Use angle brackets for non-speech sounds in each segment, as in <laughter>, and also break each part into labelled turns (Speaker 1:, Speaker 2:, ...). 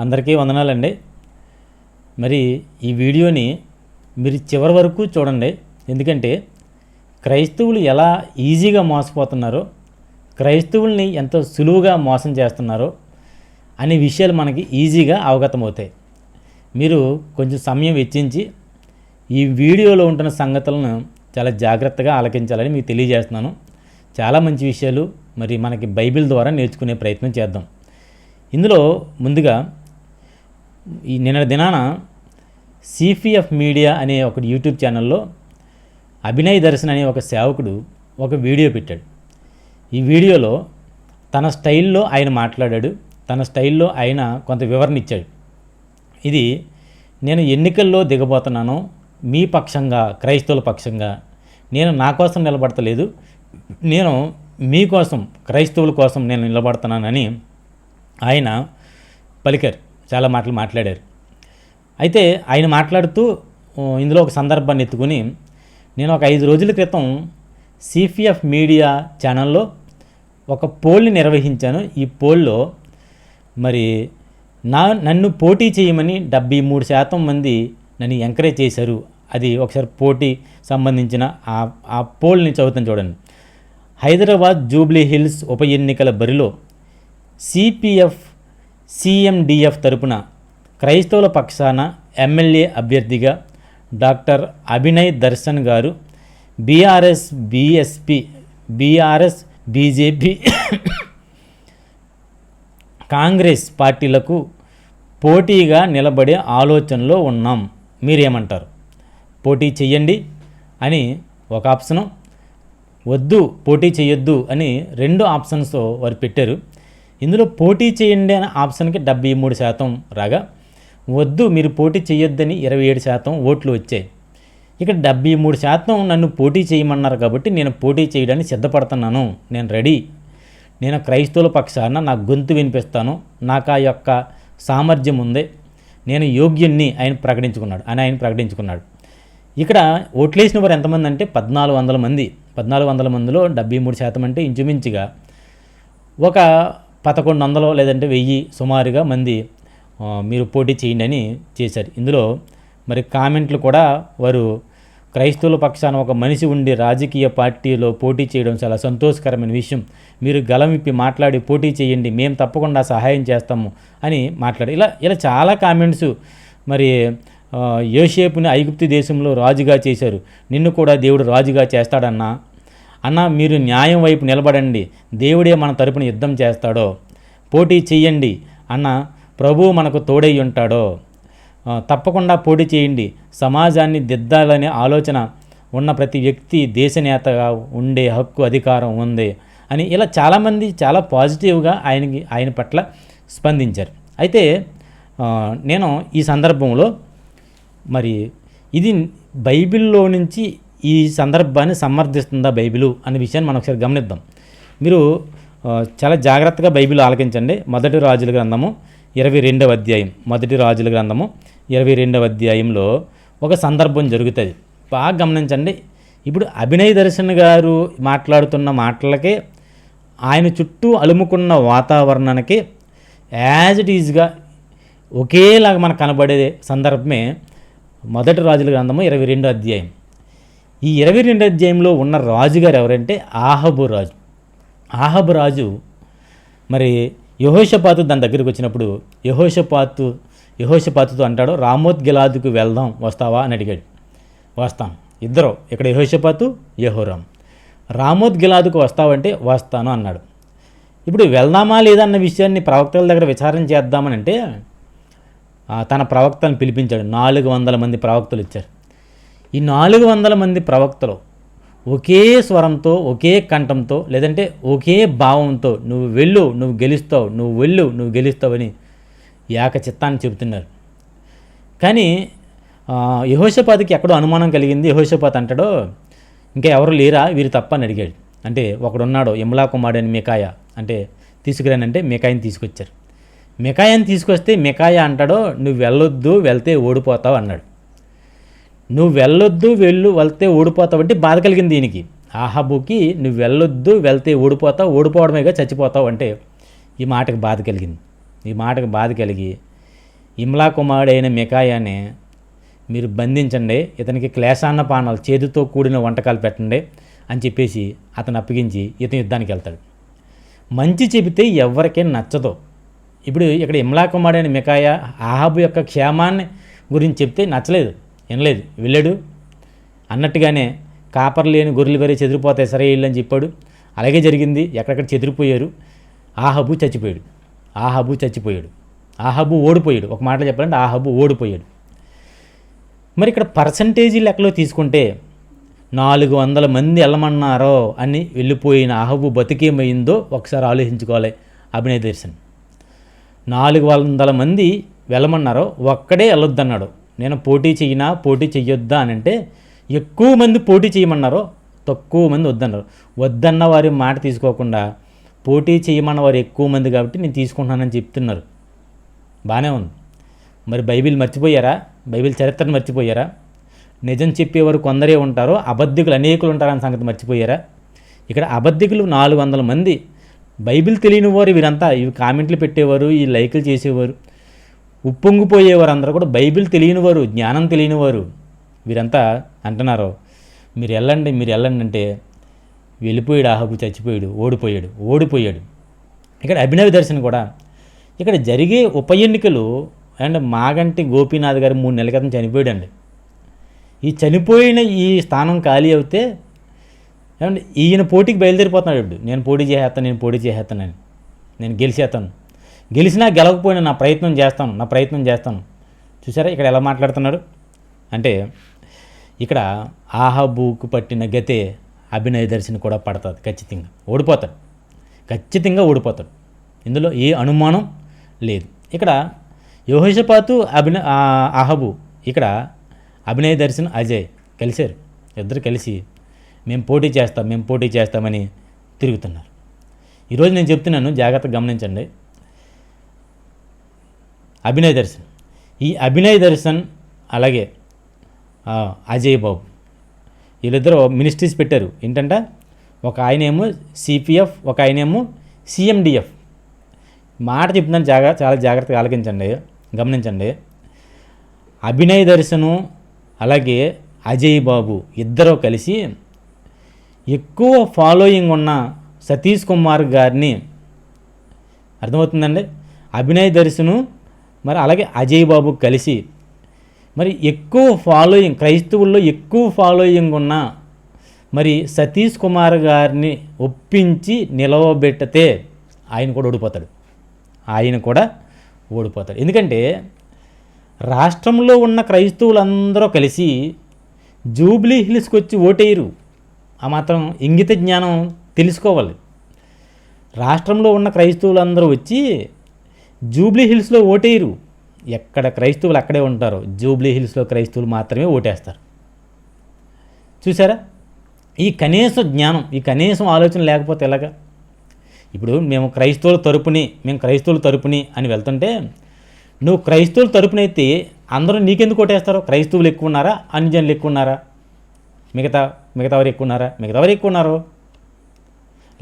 Speaker 1: అందరికీ వందనాలండి. మరి ఈ వీడియోని మీరు చివరి వరకు చూడండి. ఎందుకంటే క్రైస్తవులు ఎలా ఈజీగా మోసపోతున్నారో క్రైస్తవుల్ని ఎంతో సులువుగా మోసం చేస్తున్నారో అనే విషయాలు మనకి ఈజీగా అవగతమవుతాయి. మీరు కొంచెం సమయం వెచ్చించి ఈ వీడియోలో ఉంటున్న సంగతులను చాలా జాగ్రత్తగా ఆలకించాలని మీకు తెలియజేస్తున్నాను. చాలా మంచి విషయాలు మరి మనకి బైబిల్ ద్వారా నేర్చుకునే ప్రయత్నం చేద్దాం. ఇందులో ముందుగా ఈ నిన్న దినాన సిపిఎఫ్ మీడియా అనే ఒక యూట్యూబ్ ఛానల్లో అభినయ్ దర్శన్ అనే ఒక సేవకుడు ఒక వీడియో పెట్టాడు. ఈ వీడియోలో తన స్టైల్లో ఆయన మాట్లాడాడు తన స్టైల్లో ఆయన కొంత వివరణ ఇచ్చాడు. ఇది నేను ఎన్నికల్లో దిగబోతున్నాను మీ పక్షంగా క్రైస్తవుల పక్షంగా నేను నా కోసం నిలబడతలేదు నేను మీకోసం క్రైస్తవుల కోసం నేను నిలబడుతున్నానని ఆయన పలికారు. చాలా మాటలు మాట్లాడారు. అయితే ఆయన మాట్లాడుతూ ఇందులో ఒక సందర్భాన్ని ఎత్తుకుని నేను ఒక ఐదు రోజుల క్రితం సిపిఎఫ్ మీడియా ఛానల్లో ఒక పోల్ని నిర్వహించాను. ఈ పోల్లో మరి నా నన్ను పోటీ చేయమని డెబ్బై మూడు శాతం మంది నన్ను ఎంకరేజ్ చేశారు. అది ఒకసారి పోటీ సంబంధించిన ఆ ఆ పోల్ని చదువుతాను చూడండి. హైదరాబాద్ జూబ్లీ హిల్స్ ఉప ఎన్నికల బరిలో సిపిఎఫ్ సిఎండిఎఫ్ తరపున క్రైస్తవుల పక్షాన ఎమ్మెల్యే అభ్యర్థిగా doctor Abhinay Darshan garu BRS BSP BRS BJP Congress పార్టీలకు పోటీగా నిలబడే ఆలోచనలో ఉన్నాం. మీరేమంటారు? పోటీ చెయ్యండి అని ఒక ఆప్షను వద్దు పోటీ చేయొద్దు అని రెండు ఆప్షన్స్ వారు పెట్టారు. ఇందులో పోటీ చేయండి అనే ఆప్షన్కి డెబ్బై మూడు శాతం రాగా వద్దు మీరు పోటీ చేయొద్దని ఇరవై ఏడు శాతం ఓట్లు వచ్చాయి. ఇక్కడ డెబ్బై మూడు శాతం నన్ను పోటీ చేయమన్నారు కాబట్టి నేను పోటీ చేయడానికి సిద్ధపడుతున్నాను. నేను రెడీ. నేను క్రైస్తవుల పక్షాన నా గొంతు వినిపిస్తాను. నాకు ఆ యొక్క సామర్థ్యం ఉంది. నేను యోగ్యుణ్ణి ఆయన ప్రకటించుకున్నాడు. అని ఆయన ప్రకటించుకున్నాడు. ఇక్కడ ఓట్లేసిన వారు ఎంతమంది అంటే పద్నాలుగు వందల మంది. పద్నాలుగు వందల మందిలో డెబ్బై మూడు శాతం అంటే ఇంచుమించుగా ఒక పదకొండు వందలు లేదంటే వెయ్యి సుమారుగా మంది మీరు పోటీ చేయండి అని చేశారు. ఇందులో మరి కామెంట్లు కూడా వారు క్రైస్తవుల పక్షాన ఒక మనిషి ఉండి రాజకీయ పార్టీలో పోటీ చేయడం చాలా సంతోషకరమైన విషయం. మీరు గలమిప్పి విప్పి మాట్లాడి పోటీ చేయండి మేము తప్పకుండా సహాయం చేస్తాము అని మాట్లాడి ఇలా ఇలా చాలా కామెంట్స్ మరి యోషేపుని ఐగుప్తి దేశంలో రాజుగా చేశారు. నిన్ను కూడా దేవుడు రాజుగా చేస్తాడన్నా అన్న మీరు న్యాయం వైపు నిలబడండి. దేవుడే మన తరపున యుద్ధం చేస్తాడో. పోటీ చేయండి అన్న ప్రభువు మనకు తోడై ఉంటాడో. తప్పకుండా పోటీ చేయండి. సమాజాన్ని దిద్దాలనే ఆలోచన ఉన్న ప్రతి వ్యక్తి దేశనేతగా ఉండే హక్కు అధికారం ఉంది అని ఇలా చాలామంది చాలా పాజిటివ్గా ఆయనకి ఆయన పట్ల స్పందించారు. అయితే నేను ఈ సందర్భంలో మరి ఇది బైబిల్లో నుంచి ఈ సందర్భాన్ని సమర్థిస్తుందా బైబిలు అనే విషయాన్ని మనం ఒకసారి గమనిద్దాం. మీరు చాలా జాగ్రత్తగా బైబిల్ ఆలకించండి. మొదటి రాజుల గ్రంథము ఇరవై రెండవ అధ్యాయం. మొదటి రాజుల గ్రంథము ఇరవై రెండవ అధ్యాయంలో ఒక సందర్భం జరుగుతుంది బాగా గమనించండి. ఇప్పుడు అభినయ్ దర్శన్ గారు మాట్లాడుతున్న మాటలకే ఆయన చుట్టూ అలుముకున్న వాతావరణానికి యాజ్ ఇట్ ఈజ్గా ఒకేలాగా మనకు కనబడే సందర్భమే మొదటి రాజుల గ్రంథము ఇరవై రెండో అధ్యాయం. ఈ ఇరవై రెండు అధ్యాయంలో ఉన్న రాజుగారు ఎవరంటే ఆహబు రాజు. ఆహబు రాజు మరి యహోషపాతు దాని దగ్గరికి వచ్చినప్పుడు యహోషపాతు యహోషపాతుతో అంటాడు రామోత్ గిలాదుకు వెళ్దాం వస్తావా? అని అడిగాడు. వస్తాం. ఇద్దరు ఇక్కడ యహోషపాతు యహోరాం. రామోత్ గిలాదుకు వస్తావంటే వస్తాను అన్నాడు. ఇప్పుడు వెళ్దామా లేదా అన్న విషయాన్ని ప్రవక్తల దగ్గర విచారణ చేద్దామని అంటే తన ప్రవక్తను పిలిపించాడు. నాలుగు వందల మంది ప్రవక్తలు ఇచ్చారు. ఈ నాలుగు వందల మంది ప్రవక్తలు ఒకే స్వరంతో ఒకే కంఠంతో లేదంటే ఒకే భావంతో నువ్వు వెళ్ళు నువ్వు గెలుస్తావు నువ్వు వెళ్ళు నువ్వు గెలుస్తావని ఏక చిత్తాన్ని చెబుతున్నారు. కానీ యహోషపాతికి ఎక్కడో అనుమానం కలిగింది. యహోషపాత్ అంటాడో ఇంకా ఎవరు లేరా? వీరు తప్ప అని అడిగాడు. అంటే ఒకడున్నాడు ఇమ్లా కుమారుడు అని మికాయ? అంటే తీసుకురానంటే మికాయని తీసుకొచ్చారు. మికాయని తీసుకొస్తే మికాయ అంటాడో నువ్వు వెళ్ళొద్దు వెళ్తే ఓడిపోతావు అన్నాడు. నువ్వు వెళ్ళొద్దు వెళ్ళు వెళ్తే ఓడిపోతావు అంటే బాధ కలిగింది దీనికి. ఆహాబుకి నువ్వు వెళ్ళొద్దు వెళ్తే ఓడిపోతావు ఓడిపోవడమేగా చచ్చిపోతావు అంటే ఈ మాటకు బాధ కలిగింది. ఈ మాటకు బాధ కలిగి ఇమ్లా కుమారుడైన మికాయాని మీరు బంధించండి ఇతనికి క్లేశాన్న పానాలు చేతితో కూడిన వంటకాలు పెట్టండి అని చెప్పేసి అతను అప్పగించి ఇతను యుద్ధానికి వెళ్తాడు. మంచి చెబితే ఎవరికీ నచ్చదు. ఇప్పుడు ఇక్కడ ఇమ్లా కుమారుడైన మికాయ ఆహాబు యొక్క క్షేమాన్ని గురించి చెప్తే నచ్చలేదు. వినలేదు. వెళ్ళాడు. అన్నట్టుగానే కాపర్ లేని గొర్రెలు వేరే చెదిరిపోతాయి. సరే వెళ్ళని అని చెప్పాడు. అలాగే జరిగింది. ఎక్కడెక్కడ చెదిరిపోయారు. ఆహబు చచ్చిపోయాడు. ఆహబు చచ్చిపోయాడు. ఆహబు ఓడిపోయాడు. ఒక మాటలో చెప్పాలంటే ఆహబు ఓడిపోయాడు. మరి ఇక్కడ పర్సంటేజీ లెక్కలో తీసుకుంటే నాలుగు వందల మంది వెళ్ళమన్నారో అని వెళ్ళిపోయిన ఆహబు బతికేమైందో ఒకసారి ఆలోచించుకోవాలి అభినయ దర్శన్ నాలుగు వందల మంది వెళ్ళమన్నారో ఒక్కడే వెళ్ళొద్దన్నాడు. నేను పోటీ చెయ్యినా పోటీ చెయ్యొద్దా అని అంటే ఎక్కువ మంది పోటీ చేయమన్నారో. తక్కువ మంది వద్దన్నారు. వద్దన్న వారి మాట తీసుకోకుండా పోటీ చేయమన్న వారు ఎక్కువ మంది కాబట్టి నేను తీసుకుంటున్నానని చెప్తున్నారు. బాగానే ఉంది. మరి బైబిల్ మర్చిపోయారా? బైబిల్ చరిత్రను మర్చిపోయారా? నిజం చెప్పేవారు కొందరే ఉంటారో. అబద్ధికులు అనేకులు ఉంటారన్న సంగతి మర్చిపోయారా? ఇక్కడ అబద్ధికులు నాలుగు వందల మంది. బైబిల్ తెలియని వారు వీరంతా. ఇవి కామెంట్లు పెట్టేవారు ఈ లైకులు చేసేవారు. ఉప్పొంగిపోయేవారు అందరూ కూడా బైబిల్ తెలియనివారు జ్ఞానం తెలియనివారు. వీరంతా అంటున్నారు మీరు వెళ్ళండి మీరు వెళ్ళండి అంటే వెళ్ళిపోయాడు ఆహబు చచ్చిపోయాడు ఓడిపోయాడు ఓడిపోయాడు. ఇక్కడ అభినవ దర్శన్ కూడా ఇక్కడ జరిగే ఉప ఎన్నికలు అండ్ మాగంటి గోపీనాథ్ గారు మూడు నెలల క్రితం చనిపోయాడండి. ఈ చనిపోయిన ఈ స్థానం ఖాళీ అవుతే ఏమంటే ఈయన పోటీకి బయలుదేరిపోతున్నాడు. ఇప్పుడు నేను పోటీ చేసేస్తాను నేను పోటీ చేసేస్తానని నేను గెలిచేస్తాను గెలిచినా గెలవకపోయినా నా ప్రయత్నం చేస్తాను నా ప్రయత్నం చేస్తాను. చూసారా ఇక్కడ ఎలా మాట్లాడుతున్నాడు? అంటే ఇక్కడ ఆహబూకు పట్టిన గతే అభినయ దర్శన్ కూడా పడుతుంది ఖచ్చితంగా. ఓడిపోతాడు. ఖచ్చితంగా ఓడిపోతాడు. ఇందులో ఏ అనుమానం లేదు. ఇక్కడ యోహషపాతు అభిన అహబు ఇక్కడ అభినయ దర్శన్ అజయ్ కలిశారు. ఇద్దరు కలిసి మేము పోటీ చేస్తాం మేము పోటీ చేస్తామని తిరుగుతున్నారు. ఈరోజు నేను చెప్తున్నాను జాగ్రత్తగా గమనించండి. అభినయ్ దర్శన్. ఈ అభినయ్ దర్శన్ అలాగే అజయ్ బాబు. వీళ్ళిద్దరూ మినిస్ట్రీస్ పెట్టారు. ఏంటంటే ఒక ఆయనేమో సిపిఎఫ్ ఒక ఆయనేమో సిఎండిఎఫ్ మాట చెప్తున్నాను జాగ్ర చాలా జాగ్రత్తగా ఆలకించండి గమనించండి. అభినయ్ దర్శను అలాగే అజయ్ బాబు ఇద్దరూ కలిసి ఎక్కువ ఫాలోయింగ్ ఉన్న సతీష్ కుమార్ గారిని అర్థమవుతుందండి? అభినయ్ దర్శను మరి అలాగే అజయ్ బాబు కలిసి మరి ఎక్కువ ఫాలోయింగ్ క్రైస్తవుల్లో ఎక్కువ ఫాలోయింగ్ ఉన్న మరి సతీష్ కుమార్ గారిని ఒప్పించి నిలవబెట్టితే ఆయన కూడా ఓడిపోతాడు. ఆయన కూడా ఓడిపోతాడు. ఎందుకంటే రాష్ట్రంలో ఉన్న క్రైస్తవులందరూ కలిసి జూబ్లీ హిల్స్కి వచ్చి ఓటేయరు. ఆ మాత్రం ఇంగిత జ్ఞానం తెలుసుకోవాలి. రాష్ట్రంలో ఉన్న క్రైస్తవులందరూ వచ్చి జూబ్లీ హిల్స్లో ఓటేయరు. ఎక్కడ క్రైస్తవులు అక్కడే ఉంటారు. జూబ్లీ హిల్స్లో క్రైస్తవులు మాత్రమే ఓటేస్తారు. చూసారా ఈ కనీస జ్ఞానం ఈ కనీసం ఆలోచన లేకపోతే ఎలాగా? ఇప్పుడు మేము క్రైస్తవుల తరపుని మేము క్రైస్తవుల తరపుని అని వెళ్తుంటే నువ్వు క్రైస్తవుల తరపునైతే అందరూ నీకెందుకు ఓటేస్తారు? క్రైస్తవులు ఎక్కువ ఉన్నారా? అన్యజనులు ఎక్కువ ఉన్నారా? మిగతా మిగతా వారు ఎక్కువ ఉన్నారా? మిగతా వారు ఎక్కువ ఉన్నారు.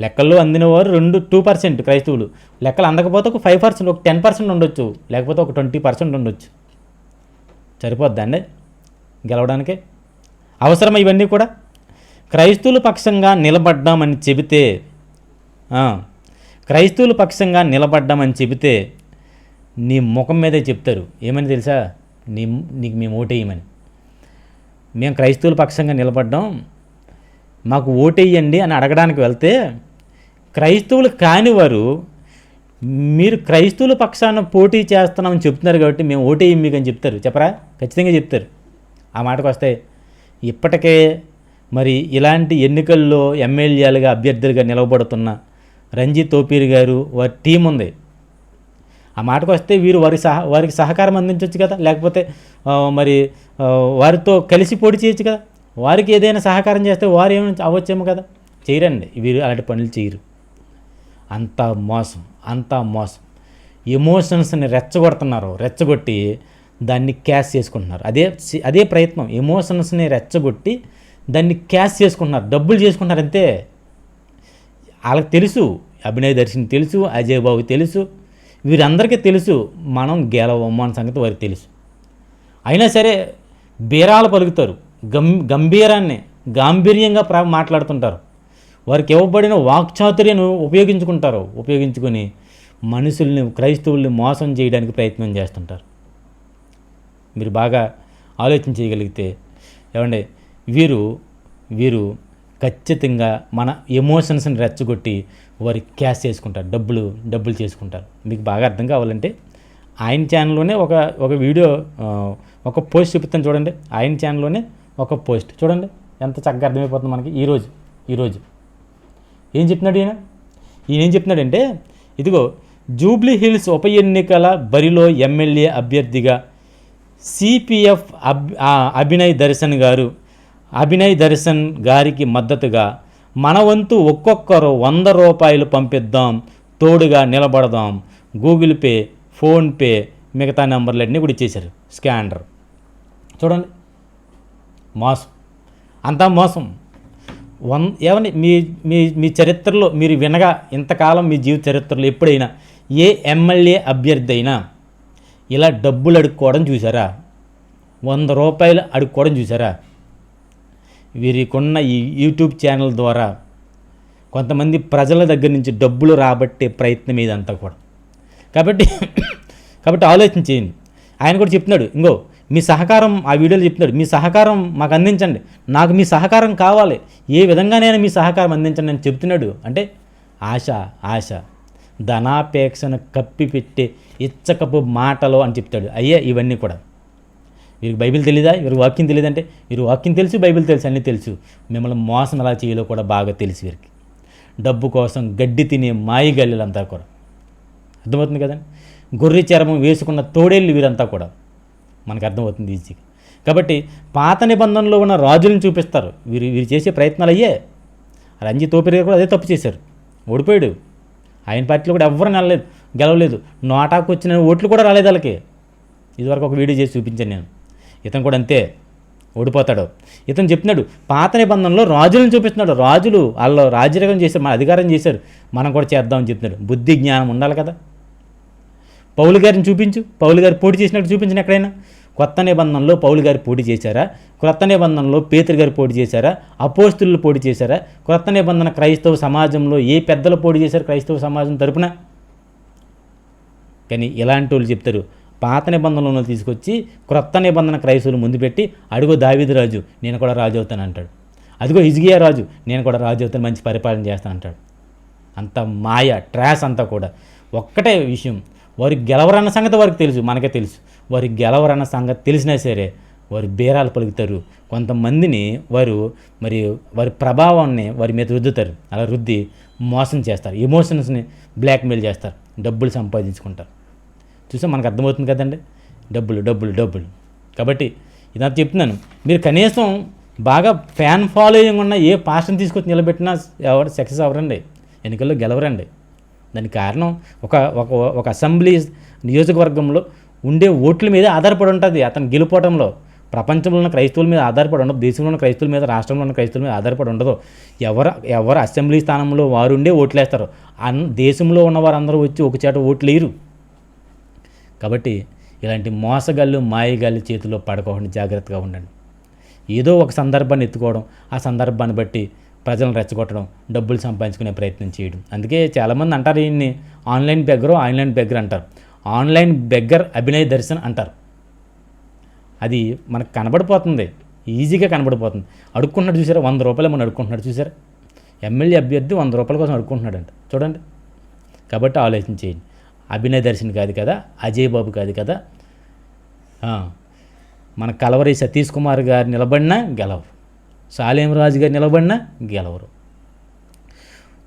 Speaker 1: లెక్కల్లో అందిన వారు రెండు టూ పర్సెంట్ క్రైస్తవులు. లెక్కలు అందకపోతే ఒక ఫైవ్ పర్సెంట్ ఒక టెన్ పర్సెంట్ ఉండొచ్చు. లేకపోతే ఒక ట్వంటీ పర్సెంట్ ఉండొచ్చు. సరిపోద్దా అండి? గెలవడానికి? అవసరం ఇవన్నీ కూడా? క్రైస్తవుల పక్షంగా నిలబడ్డామని చెబితే క్రైస్తువుల క్రైస్తవుల పక్షంగా నిలబడ్డామని చెబితే నీ ముఖం మీదే చెప్తారు. ఏమని తెలుసా? నీ నీకు మేము ఓటేయమని. మేము క్రైస్తవుల పక్షంగా నిలబడ్డాం. మాకు ఓటేయండి అని అడగడానికి వెళ్తే క్రైస్తవులు కానివారు మీరు క్రైస్తవుల పక్షాన పోటీ చేస్తున్నామని చెప్తున్నారు కాబట్టి మేము ఓటేయం మీకు అని చెప్తారు. చెప్పరా? ఖచ్చితంగా చెప్తారు. ఆ మాటకు వస్తే ఇప్పటికే మరి ఇలాంటి ఎన్నికల్లో ఎమ్మెల్యేలుగా అభ్యర్థులుగా నిలవబడుతున్న రంజిత్ తోపీర్ గారు వారి టీం ఉంది. ఆ మాటకు వస్తే వీరు వారి సహ వారికి సహకారం అందించవచ్చు కదా? లేకపోతే మరి వారితో కలిసి పోటీ చేయొచ్చు కదా? వారికి ఏదైనా సహకారం చేస్తే వారు ఏమైనా అవ్వచ్చేమో కదా? చేయరండి. వీరు అలాంటి పనులు చేయరు. అంత మోసం అంత మోసం. ఎమోషన్స్ని రెచ్చగొడుతున్నారు రెచ్చగొట్టి దాన్ని క్యాష్ చేసుకుంటున్నారు. అదే అదే ప్రయత్నం. ఎమోషన్స్ని రెచ్చగొట్టి దాన్ని క్యాష్ చేసుకుంటున్నారు డబ్బులు చేసుకుంటున్నారు అంతే. వాళ్ళకి తెలుసు అభినయ దర్శన్ తెలుసు అజయ్ బాబు తెలుసు వీరందరికీ తెలుసు మనం గెలవము అన్న సంగతి వారికి తెలుసు. అయినా సరే బీరాలు పలుకుతారు గం గంభీరాన్ని గాంభీర్యంగా ప్రా మాట్లాడుతుంటారు. వారికి ఇవ్వబడిన వాక్చాతుర్యను ఉపయోగించుకుంటారు. ఉపయోగించుకొని మనుషుల్ని క్రైస్తవుల్ని మోసం చేయడానికి ప్రయత్నం చేస్తుంటారు. మీరు బాగా ఆలోచన చేయగలిగితే ఏమండి వీరు వీరు ఖచ్చితంగా మన ఎమోషన్స్ని రెచ్చగొట్టి వారి క్యాష్ చేసుకుంటారు. డబ్బులు డబ్బులు చేసుకుంటారు. మీకు బాగా అర్థం కావాలంటే ఆయన ఛానల్లోనే ఒక ఒక వీడియో ఒక పోస్ట్ చూపిస్తాను చూడండి. ఆయన ఛానల్లోనే ఒక పోస్ట్. చూడండి ఎంత చక్కగా అర్థమైపోతుంది మనకి. ఈరోజు ఈరోజు ఏం చెప్పినాడు ఈయన? ఈయన ఏం చెప్తున్నాడంటే ఇదిగో జూబ్లీ హిల్స్ ఉప ఎన్నికల బరిలో ఎమ్మెల్యే అభ్యర్థిగా సిపిఎఫ్ అబ్ అభినయ్ దర్శన్ గారు అభినయ్ దర్శన్ గారికి మద్దతుగా మన వంతు ఒక్కొక్కరు వంద రూపాయలు పంపిద్దాం తోడుగా నిలబడదాం. గూగుల్ పే ఫోన్పే మిగతా నెంబర్లన్నీ కూడా ఇచ్చేశారు. స్కానర్. చూడండి. మోసం. అంతా మోసం. వన్ ఏమని మీ మీ మీ చరిత్రలో మీరు వినగా ఇంతకాలం మీ జీవిత చరిత్రలో ఎప్పుడైనా ఏ ఎమ్మెల్యే అభ్యర్థి అయినా ఇలా డబ్బులు అడుక్కోవడం చూసారా వంద రూపాయలు అడుక్కోవడం చూసారా వీరికున్న ఈ యూట్యూబ్ ఛానల్ ద్వారా కొంతమంది ప్రజల దగ్గర నుంచి డబ్బులు రాబట్టే ప్రయత్నం ఇదంతా కూడా. కాబట్టి <coughs> కాబట్టి ఆలోచన చేయండి ఆయన కూడా చెప్తున్నాడు ఇంకో మీ సహకారం ఆ వీడియోలో చెప్తున్నాడు మీ సహకారం మాకు అందించండి. నాకు మీ సహకారం కావాలి. ఏ విధంగానైనా మీ సహకారం అందించండి అని చెప్తున్నాడు. అంటే ఆశ ఆశ. ధనాపేక్షను కప్పిపెట్టే ఇచ్చకపు మాటలు అని చెప్తాడు. అయ్యే ఇవన్నీ కూడా. వీరికి బైబిల్ తెలీదా? వీరికి వాక్యం తెలియదంటే వీరు వాక్యం తెలుసు బైబిల్ తెలుసు అన్నీ తెలుసు. మిమ్మల్ని మోసం ఎలా చేయాలో కూడా బాగా తెలుసు వీరికి. డబ్బు కోసం గడ్డి తినే మాయిగల్లులంతా కూడా. అర్థమవుతుంది కదండి? గొర్రె చర్మం వేసుకున్న తోడేళ్ళు వీరంతా కూడా. మనకు అర్థమవుతుంది ఈజీగా. కాబట్టి పాత నిబంధనలో ఉన్న రాజులను చూపిస్తారు. వీరు వీరు చేసే ప్రయత్నాలు అయ్యే. రంజీ తోపిరి కూడా అదే తప్పు చేశారు. ఓడిపోయాడు. ఆయన పార్టీలో కూడా ఎవ్వరు నెలలేదు గెలవలేదు. నోటాకు వచ్చిన ఓట్లు కూడా రాలేదు వాళ్ళకి. ఇదివరకు ఒక వీడియో చేసి చూపించాను నేను. ఇతను కూడా అంతే ఓడిపోతాడు. ఇతను చెప్తున్నాడు పాత నిబంధనలో రాజులను చూపిస్తున్నాడు. రాజులు వాళ్ళు రాజరికం చేశారు మన అధికారం చేశారు. మనం కూడా చేద్దామని చెప్తున్నాడు బుద్ధి జ్ఞానం ఉండాలి కదా. పౌలు గారిని చూపించు. పౌలు గారు పోటీ చేసినట్టు చూపించిన ఎక్కడైనా. కొత్త నిబంధనలో పౌలు గారు పోటీ చేశారా? క్రొత్త నిబంధనలో పేతురు గారు పోటీ చేశారా? అపోస్తులు పోటీ చేశారా? క్రొత్త నిబంధన క్రైస్తవ సమాజంలో ఏ పెద్దలు పోటీ చేశారు క్రైస్తవ సమాజం తరపున? కానీ ఇలాంటి వాళ్ళు చెప్తారు పాత నిబంధనలను తీసుకొచ్చి క్రొత్త నిబంధన క్రైస్తవులు ముందు పెట్టి అడుగు దావిదరాజు నేను కూడా రాజు అవుతాను అంటాడు. అదిగో హిజ్గియా రాజు నేను కూడా రాజు అవుతాను మంచి పరిపాలన చేస్తాను అంటాడు. అంత మాయ ట్రాష్ అంతా కూడా. ఒక్కటే విషయం వారు గెలవరన్న సంగతి వారికి తెలుసు మనకే తెలుసు. వారు గెలవరన్న సంగతి తెలిసినా సరే వారు బేరాలు పలుకుతారు. కొంతమందిని వారు మరి వారి ప్రభావాన్ని వారి మీద రుద్దుతారు. అలా రుద్ది మోసం చేస్తారు. ఎమోషన్స్ని బ్లాక్మెయిల్ చేస్తారు. డబ్బులు సంపాదించుకుంటారు. చూసా మనకు అర్థమవుతుంది కదండి? డబ్బులు డబ్బులు డబ్బులు. కాబట్టి ఇదంతా చెప్తున్నాను. మీరు కనీసం బాగా ఫ్యాన్ ఫాలోయింగ్ ఉన్న ఏ పాస్టర్ని తీసుకొచ్చి నిలబెట్టినా ఎవరు సక్సెస్ అవ్వరండి. ఎన్నికల్లో గెలవరండి. దానికి కారణం ఒక ఒక ఒక అసెంబ్లీ నియోజకవర్గంలో ఉండే ఓట్ల మీద ఆధారపడి ఉంటుంది. అతను గెలుపోవడంలో ప్రపంచంలో ఉన్న క్రైస్తవుల మీద ఆధారపడి ఉండదు. దేశంలో ఉన్న క్రైస్తవుల మీద రాష్ట్రంలో ఉన్న క్రైస్తవుల మీద ఆధారపడి ఉండదు. ఎవరు ఎవరు అసెంబ్లీ స్థానంలో వారు ఉండే ఓట్లేస్తారు. అన్ దేశంలో ఉన్న వారందరూ వచ్చి ఒక చేట ఓట్లు లేరు కాబట్టి ఇలాంటి మోసగాళ్ళు మాయగాళ్ళు చేతిలో పడకోకుండా జాగ్రత్తగా ఉండండి. ఏదో ఒక సందర్భాన్ని ఎత్తుకోవడం ఆ సందర్భాన్ని బట్టి ప్రజలను రెచ్చగొట్టడం డబ్బులు సంపాదించుకునే ప్రయత్నం చేయడం. అందుకే చాలామంది అంటారు ఈయన్ని ఆన్లైన్ బెగ్గరు ఆన్లైన్ బెగ్గర్ అంటారు. ఆన్లైన్ బెగ్గర్ అభినయ దర్శన్ అంటారు. అది మనకు కనబడిపోతుంది. ఈజీగా కనబడిపోతుంది. అడుక్కుంటున్నాడు చూసారా? వంద రూపాయలు మనం అడుక్కుంటున్నాడు చూసారా? ఎమ్మెల్యే అభ్యర్థి వంద రూపాయల కోసం అడుక్కుంటున్నాడంట. చూడండి. కాబట్టి ఆలోచన చేయండి. దర్శన్ కాదు కదా? అజయ్ బాబు కాదు కదా? మన కలవరి సతీష్ కుమార్ గారు నిలబడినా గెలవరు సాలేం రాజు గారు నిలబడినా గెలవరు.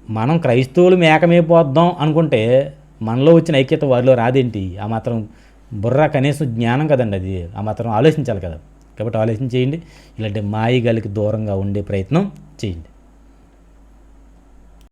Speaker 1: మనం క్రైస్తవులు మేకమైపోద్దాం అనుకుంటే మనలో వచ్చిన ఐక్యత వారిలో రాదేంటి? ఆ మాత్రం బుర్ర కనీసం జ్ఞానం కదండి అది. ఆ మాత్రం ఆలోచించాలి కదా. కాబట్టి ఆలోచన చేయండి. ఇలాంటి మాయిగాలికి దూరంగా ఉండే ప్రయత్నం చేయండి.